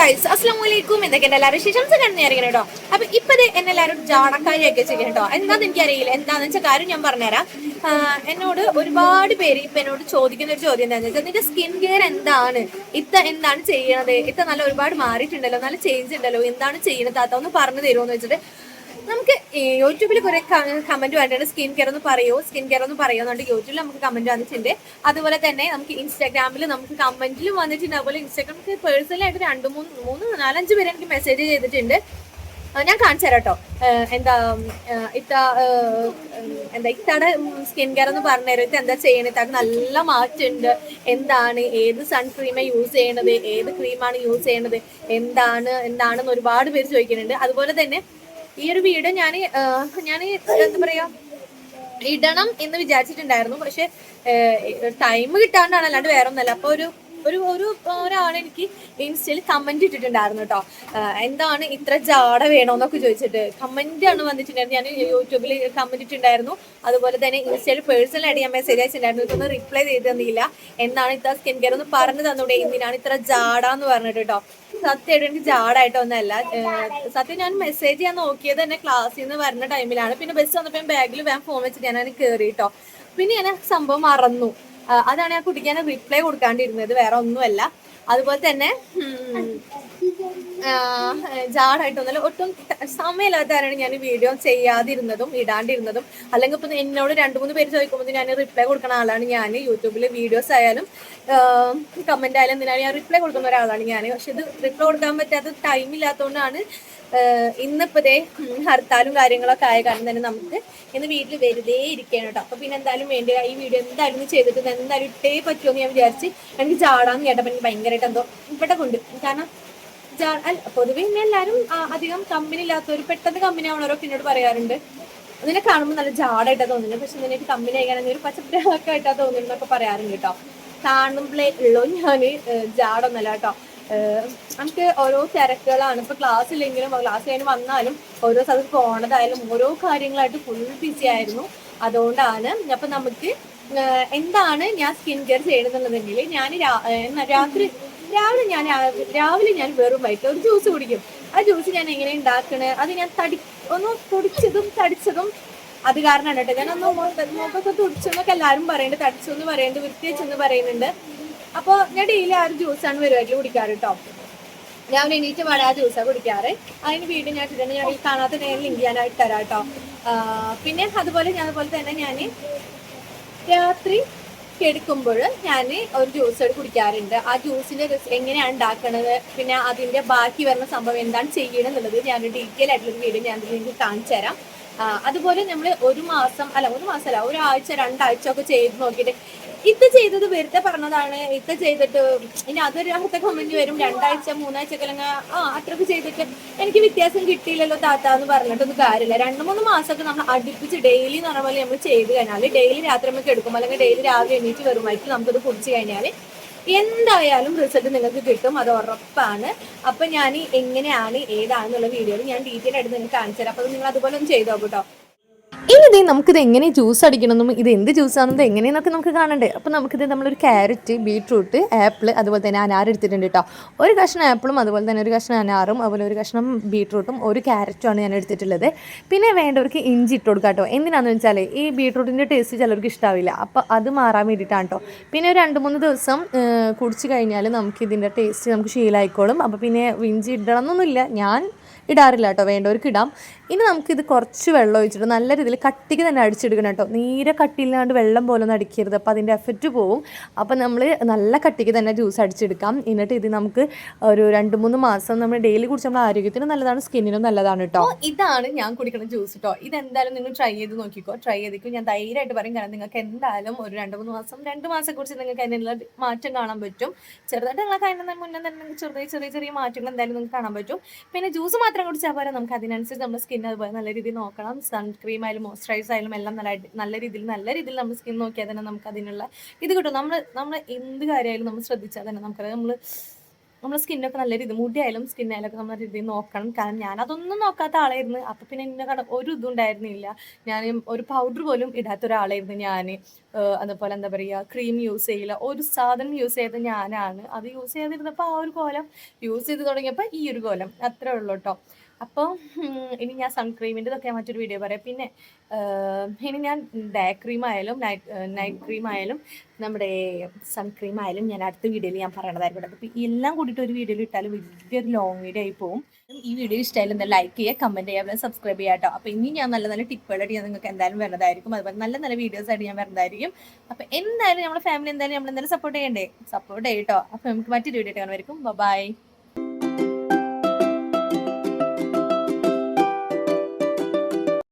Guys അസ്ലാം വലൈക്കും എന്തൊക്കെ എല്ലാവരും വിശേഷം കണ്ടിരിക്കണം കേട്ടോ. അപ്പൊ ഇപ്പത് എന്നെ എല്ലാവരും ജാടക്കാരിയൊക്കെ ചെയ്യണം കേട്ടോ. എന്താന്ന് എനിക്കറിയില്ല. എന്താന്ന് വെച്ചാൽ കാര്യം ഞാൻ പറഞ്ഞുതരാം. എന്നോട് ഒരുപാട് പേര് ഇപ്പൊ എന്നോട് ചോദിക്കുന്ന ഒരു ചോദ്യം എന്താണെന്ന് വെച്ചാൽ നിന്റെ സ്കിൻ കെയർ എന്താണ്? ഇത്ത എന്താണ് ചെയ്യണത്? ഇത്ത നല്ല ഒരുപാട് മാറിയിട്ടുണ്ടല്ലോ നല്ല ചേഞ്ച് ഉണ്ടല്ലോ. എന്താണ് ചെയ്യണത്? താത്ത ഒന്ന് പറഞ്ഞു തരുമോന്ന് വെച്ചിട്ട് നമുക്ക് യൂട്യൂബിൽ കുറെ കമന്റ് വേണ്ടത് സ്കിൻ കെയർ എന്ന് പറയോ. സ്കിൻ കെയർ എന്ന് പറയോ എന്നുണ്ട് യൂട്യൂബിൽ നമുക്ക് കമന്റ് വന്നിട്ടുണ്ട്. അതുപോലെ തന്നെ നമുക്ക് ഇൻസ്റ്റാഗ്രാമിൽ നമുക്ക് കമന്റിലും വന്നിട്ടുണ്ട്. അതുപോലെ ഇൻസ്റ്റാഗ്രാമിൽ പേഴ്സണലി ആയിട്ട് രണ്ട് മൂന്ന് മൂന്ന് നാലഞ്ച് പേര് എനിക്ക് മെസ്സേജ് ചെയ്തിട്ടുണ്ട്. ഞാൻ കാണിച്ചു തരാം കേട്ടോ എന്താ ഇത്ത എന്താ ഇത്തയുടെ സ്കിൻ കെയർ എന്ന് പറഞ്ഞുതരും ഇത് എന്താ ചെയ്യണത് ഇത്ത നല്ല മാറ്റമുണ്ട്. എന്താണ്? ഏത് സൺക്രീമാണ് യൂസ് ചെയ്യണത്? ഏത് ക്രീമാണ് യൂസ് ചെയ്യണത്? എന്താണ്? എന്താണെന്ന് ഒരുപാട് പേര് ചോദിക്കുന്നുണ്ട്. അതുപോലെ തന്നെ ഈ ഒരു വീഡിയോ ഞാൻ ഞാൻ എന്താ പറയാ ഇടണം എന്ന് വിചാരിച്ചിട്ടുണ്ടായിരുന്നു. പക്ഷെ ടൈം കിട്ടാണ്ടാണ് അല്ലാണ്ട് വേറെ ഒന്നല്ല അപ്പൊ ഒരു ഒരു ഒരു ഒരാൾ എനിക്ക് ഇൻസ്റ്റയിൽ കമന്റ് ഇട്ടിട്ടുണ്ടായിരുന്നു കേട്ടോ എന്താണ് ഇത്ര ജാട വേണോന്നൊക്കെ ചോദിച്ചിട്ട്. കമന്റ് ആണ് വന്നിട്ടുണ്ടായിരുന്നു ഞാൻ യൂട്യൂബിൽ കമന്റ് ഇട്ടിട്ടുണ്ടായിരുന്നു. അതുപോലെ തന്നെ ഇൻസ്റ്റയിൽ പേഴ്സണൽ ആയിട്ട് ഞാൻ മെസ്സേജ് അയച്ചിട്ടുണ്ടായിരുന്നു. ഇതൊന്നും റിപ്ലൈ ചെയ്ത് തന്നില്ല. എന്താണ് ഇത്ര സ്കിൻ കെയർ ഒന്ന് പറഞ്ഞു തന്നൂടെ? എന്തിനാണ് ഇത്ര ജാട എന്ന് പറഞ്ഞിട്ട് കേട്ടോ സത്യമായിട്ട് എനിക്ക് ജാടായിട്ടൊന്നല്ല സത്യം ഞാൻ മെസ്സേജ് ചെയ്യാൻ നോക്കിയത് തന്നെ ക്ലാസ്സിൽ നിന്ന് വരുന്ന ടൈമിലാണ് പിന്നെ ബസ് വന്നപ്പോൾ ബാഗിൽ വേഗം ഫോൺ വെച്ചിട്ട് ഞാൻ അതിന് കയറിയിട്ടോ പിന്നെ ഞാൻ സംഭവം മറന്നു. അതാണ് ഞാൻ കുട്ടിക്ക് ഞാൻ റിപ്ലൈ കൊടുക്കാണ്ടിരുന്നത്. വേറെ ഒന്നുമല്ല. അതുപോലെ തന്നെ ജാടായിട്ടൊന്നുമല്ല ഒട്ടും സമയമില്ലാത്തവരാണ് ഞാൻ വീഡിയോ ചെയ്യാതിരുന്നതും ഇടാണ്ടിരുന്നതും. അല്ലെങ്കിൽ ഇപ്പം എന്നോട് രണ്ട് മൂന്ന് പേര് ചോദിക്കുമ്പോൾ ഞാൻ റിപ്ലൈ കൊടുക്കുന്ന ആളാണ് ഞാൻ. യൂട്യൂബിൽ വീഡിയോസ് ആയാലും കമന്റ് ആയാലും എന്തിനാണ് ഞാൻ റിപ്ലൈ കൊടുക്കുന്ന ഒരാളാണ് ഞാൻ. പക്ഷെ ഇത് റിപ്ലൈ കൊടുക്കാൻ പറ്റാത്ത ടൈം ഇല്ലാത്തതുകൊണ്ടാണ് ഇന്നിപ്പോ ഹർത്താലും കാര്യങ്ങളൊക്കെ ആയ കാരണം തന്നെ നമുക്ക് ഇന്ന് വീട്ടിൽ വെറുതെ ഇരിക്കുകയാണ് കേട്ടോ. അപ്പൊ പിന്നെ എന്തായാലും വേണ്ടി ഈ വീഡിയോ എന്തായാലും ചെയ്തിട്ട് എന്തായാലും ഇട്ടേ പറ്റുമെന്ന് ഞാൻ വിചാരിച്ച് എനിക്ക് ചാടാന്ന് കേട്ടപ്പോൾ എനിക്ക് ഭയങ്കരമായിട്ട് എന്തോ ഇവിടെ കാരണം പൊതുവെ ഇന്ന് എല്ലാവരും അധികം കമ്പനി ഇല്ലാത്തവർ പെട്ടെന്ന് കമ്പനി ആവണവരൊക്കെ എന്നോട് പറയാറുണ്ട്. നിന്നെ കാണുമ്പോൾ നല്ല ജാടായിട്ടാ തോന്നുന്നത് പക്ഷെ നിനക്ക് കമ്പനി ആയിക്കാൻ ഒരു പച്ചപ്പിളൊക്കെ ആയിട്ടാ തോന്നുന്നൊക്കെ പറയാറുണ്ട് കേട്ടോ. കാണുമ്പോഴേ ഉള്ളൂ ഞാൻ ജാടൊന്നല്ല കേട്ടോ. നമുക്ക് ഓരോ തിരക്കുകളാണ്. ഇപ്പൊ ക്ലാസ് ഇല്ലെങ്കിലും ക്ലാസ് കഴിഞ്ഞ് വന്നാലും ഓരോ സ്ഥലത്ത് പോണതായാലും ഓരോ കാര്യങ്ങളായിട്ട് ഫുൾ ബിസി ആയിരുന്നു. അതുകൊണ്ടാണ് അപ്പൊ നമുക്ക് എന്താണ് ഞാൻ സ്കിൻ കെയർ ചെയ്യണമെന്നുണ്ടെങ്കിൽ ഞാൻ രാത്രി രാവിലെ ഞാൻ രാവിലെ ഞാൻ വെറും വൈകിട്ട് ഒരു ജ്യൂസ് കുടിക്കും. ആ ജ്യൂസ് ഞാൻ എങ്ങനെ ഉണ്ടാക്കണേ? അത് ഞാൻ തടി ഒന്ന് പൊടിച്ചതും തടിച്ചതും അത് കാരണമാണ് കേട്ടോ. ഞാൻ ഒന്ന് മുഖമൊക്കെ തുടിച്ചെന്നൊക്കെ എല്ലാവരും പറയുന്നുണ്ട് തടിച്ചു എന്ന് പറയുന്നുണ്ട് വൃത്തിയച്ചെന്ന് പറയുന്നുണ്ട്. അപ്പോൾ ഞാൻ ഡെയിലി ആ ഒരു ജ്യൂസാണ് വരുമായിട്ട് കുടിക്കാറ് കേട്ടോ. ഞാൻ എണീറ്റ് പാടെ ആ ജ്യൂസാണ് കുടിക്കാറ്. അതിന് വീട് ഞാൻ ഇട്ടിട്ടുണ്ട്. ഞാൻ ഈ കാണാത്ത നേരം ലിങ്ക് ചെയ്യാനായിട്ട് തരാം കേട്ടോ. പിന്നെ അതുപോലെ ഞാൻ അതുപോലെ തന്നെ ഞാൻ രാത്രി കിടക്കുമ്പോൾ ഞാൻ ഒരു ജ്യൂസ് കുടിക്കാറുണ്ട്. ആ ജ്യൂസിന്റെ എങ്ങനെയാണ് ഉണ്ടാക്കണത്? പിന്നെ അതിന്റെ ബാക്കി വരുന്ന സംഭവം എന്താണ് ചെയ്യണം എന്നുള്ളത് ഞാൻ ഡീറ്റെയിൽ ആയിട്ടുള്ള വീഡിയോ ഞാൻ നിങ്ങൾക്ക് കാണിച്ചു തരാം. അതുപോലെ നമ്മൾ ഒരു മാസം അല്ല ഒരു മാസമല്ല ഒരാഴ്ച രണ്ടാഴ്ച ഒക്കെ ചെയ്ത് നോക്കിയിട്ട് ഇത് ചെയ്തത് വെറുതെ പറഞ്ഞതാണ്. ഇത് ചെയ്തിട്ട് ഇനി അതൊരു അടുത്ത കമന്റ് വരും. രണ്ടാഴ്ച മൂന്നാഴ്ച അല്ലെങ്കിൽ ആ അത്രയ്ക്ക് ചെയ്തിട്ട് എനിക്ക് വ്യത്യാസം കിട്ടിയില്ലല്ലോ താത്ത എന്ന് പറഞ്ഞിട്ടൊന്നും കാര്യമില്ല. രണ്ട് മൂന്ന് മാസമൊക്കെ നമ്മൾ അടുപ്പിച്ച് ഡെയിലി എന്ന് പറഞ്ഞ പോലെ നമ്മൾ ചെയ്ത് കഴിഞ്ഞാൽ ഡെയിലി രാത്രി നമുക്ക് എടുക്കും. അല്ലെങ്കിൽ ഡെയിലി രാവിലെ എണീറ്റ് വരുമായിട്ട് നമുക്കത് കുടിച്ച് കഴിഞ്ഞാൽ എന്തായാലും റിസൾട്ട് നിങ്ങൾക്ക് കിട്ടും. അത് ഉറപ്പാണ്. അപ്പൊ ഞാൻ എങ്ങനെയാണ് ഏതാണെന്നുള്ള വീഡിയോയിൽ ഞാൻ ഡീറ്റെയിൽ ആയിട്ട് നിങ്ങൾക്ക് കാണിച്ചു തരാം. അപ്പൊ നിങ്ങൾ അതുപോലെ ഒന്ന് ചെയ്തോ കേട്ടോ ഇനി ഇതേ നമുക്കിത് എങ്ങനെ ജ്യൂസ് അടിക്കണമെന്നും ഇത് എന്ത് ജ്യൂസാണെന്നും എങ്ങനെയെന്നൊക്കെ നമുക്ക് കാണണ്ടേ. അപ്പോൾ നമുക്കിത് നമ്മളൊരു ക്യാരറ്റ് ബീട്രൂട്ട് ആപ്പിൾ അതുപോലെ തന്നെ അനാർ എടുത്തിട്ടുണ്ട് കേട്ടോ ഒരു കഷ്ണം ആപ്പിളും അതുപോലെ തന്നെ ഒരു കഷ്ണം അനാറും അതുപോലെ ഒരു കഷ്ണം ബീട്രൂട്ടും ഒരു ക്യാരറ്റുമാണ് ഞാൻ എടുത്തിട്ടുള്ളത്. പിന്നെ വേണ്ടവർക്ക് ഇഞ്ചി ഇട്ട് കൊടുക്കാം കേട്ടോ എന്തിനാണെന്ന് വെച്ചാൽ ഈ ബീട്രൂട്ടിന്റെ ടേസ്റ്റ് ചിലർക്ക് ഇഷ്ടാവില്ല. അപ്പോൾ അത് മാറാൻ വേണ്ടിയിട്ടാണ് കേട്ടോ പിന്നെ ഒരു രണ്ട് മൂന്ന് ദിവസം കുടിച്ച് കഴിഞ്ഞാൽ നമുക്ക് ഇതിന്റെ ടേസ്റ്റ് നമുക്ക് ശീലമായിക്കോളും. അപ്പോൾ പിന്നെ ഇഞ്ചി ഇടണം എന്നൊന്നുമില്ല ഞാൻ ഇടാറില്ല കേട്ടോ വേണ്ടവർക്ക് ഇടാം ഇനി നമുക്കിത് കുറച്ച് വെള്ളം ഒഴിച്ചിട്ട് നല്ല രീതിയിൽ കട്ടിക്ക് തന്നെ അടിച്ചെടുക്കണം കേട്ടോ. നീരെ കട്ടിയില്ലാണ്ട് വെള്ളം പോലെ ഒന്നും അടിക്കരുത്. അപ്പോൾ അതിന്റെ എഫക്റ്റ് പോവും. അപ്പോൾ നമ്മൾ നല്ല കട്ടിക്ക് തന്നെ ജ്യൂസ് അടിച്ചെടുക്കാം. എന്നിട്ട് ഇത് നമുക്ക് ഒരു രണ്ട് മൂന്ന് മാസം നമ്മൾ ഡെയിലി കുടിച്ച് നമ്മുടെ ആരോഗ്യത്തിന് നല്ലതാണ് സ്കിന്നിനും നല്ലതാണ് കേട്ടോ. ഇതാണ് ഞാൻ കുടിക്കുന്ന ജ്യൂസ് കേട്ടോ ഇതെന്തായാലും നിങ്ങൾ ട്രൈ ചെയ്ത് നോക്കിക്കോ. ട്രൈ ചെയ്തിക്കോ. ഞാൻ ധൈര്യമായിട്ട് പറയും കാരണം നിങ്ങൾക്ക് എന്തായാലും ഒരു രണ്ട് മൂന്ന് മാസം രണ്ട് മാസം കുറിച്ച് നിങ്ങൾക്ക് അതിനുള്ള മാറ്റം കാണാൻ പറ്റും. ചെറുതായിട്ട് നിങ്ങൾക്ക് അതിന് മുന്നേ തന്നെ ചെറിയ ചെറിയ ചെറിയ മാറ്റങ്ങൾ എന്തായാലും നിങ്ങൾക്ക് കാണാൻ പറ്റും. പിന്നെ ജ്യൂസ് മാത്രം കുടിച്ചാൽ പോരാ. നമുക്ക് അതിനനുസരിച്ച് നമ്മുടെ സ്കിൻ അതുപോലെ നല്ല രീതിയിൽ നോക്കണം. സൺക്രീം ആയാലും മോയ്സ്ചറൈസ് ആയാലും എല്ലാം നല്ല നല്ല രീതിയിൽ നല്ല രീതിയിൽ നമ്മുടെ സ്കിൻ നോക്കിയാൽ തന്നെ നമുക്ക് അതിനുള്ള ഇത് കിട്ടും. നമ്മൾ നമ്മൾ എന്ത് കാര്യമായാലും നമ്മൾ ശ്രദ്ധിച്ചാൽ തന്നെ നമുക്കത് നമ്മൾ നമ്മുടെ സ്കിന്നൊക്കെ നല്ല രീതി മുടിയായാലും സ്കിന്നായാലും ഒക്കെ നമ്മൾ രീതിയിൽ നോക്കണം. കാരണം ഞാൻ അതൊന്നും നോക്കാത്ത ആളായിരുന്നു. അപ്പം പിന്നെ എന്നെ കട ഒരു ഇതും ഉണ്ടായിരുന്നില്ല. ഞാൻ ഒരു പൗഡർ പോലും ഇടാത്ത ഒരാളായിരുന്നു ഞാൻ അതുപോലെ എന്താ പറയുക ക്രീം യൂസ് ചെയ്യില്ല. ഒരു സാധനം യൂസ് ചെയ്ത ഞാനാണ്. അത് യൂസ് ചെയ്തിരുന്നപ്പോൾ ആ ഒരു കോലം യൂസ് ചെയ്ത് തുടങ്ങിയപ്പോൾ ഈ ഒരു കോലം. അത്രേ ഉള്ളൂ കേട്ടോ അപ്പോൾ ഇനി ഞാൻ സൺക്രീമിന്റെ ഇതൊക്കെ മറ്റൊരു വീഡിയോ പറയാം. പിന്നെ ഇനി ഞാൻ ഡേ ക്രീം ആയാലും നൈറ്റ് നൈറ്റ് ക്രീം ആയാലും നമ്മുടെ സൺക്രീം ആയാലും ഞാൻ അടുത്ത വീഡിയോയിൽ ഞാൻ പറയണതായിരിക്കും. അപ്പോൾ എല്ലാം കൂടിയിട്ട് ഒരു വീഡിയോയിൽ ഇട്ടാലും വലിയൊരു ലോങ് വീഡിയോ ആയി പോകും ഈ വീഡിയോ ഇഷ്ടമായാലും ലൈക്ക് ചെയ്യുക കമന്റ് ചെയ്യുക സബ്സ്ക്രൈബ് ചെയ്യുക കേട്ടോ. അപ്പോൾ ഇനി ഞാൻ നല്ല നല്ല ടിപ്പുകളായിട്ട് ഞാൻ നിങ്ങൾക്ക് എന്തായാലും വരുന്നതായിരിക്കും അതുപോലെ നല്ല നല്ല വീഡിയോസ് ആയിട്ട് ഞാൻ വരുന്നതായിരിക്കും അപ്പോൾ എന്തായാലും നമ്മുടെ ഫാമിലി എന്തായാലും നമ്മൾ എന്തായാലും സപ്പോർട്ട് ചെയ്യണ്ടേ സപ്പോർട്ട് ചെയ്യട്ടോ അപ്പോൾ നമുക്ക് മറ്റൊരു വീഡിയോ കാണുമായിരിക്കും ബൈ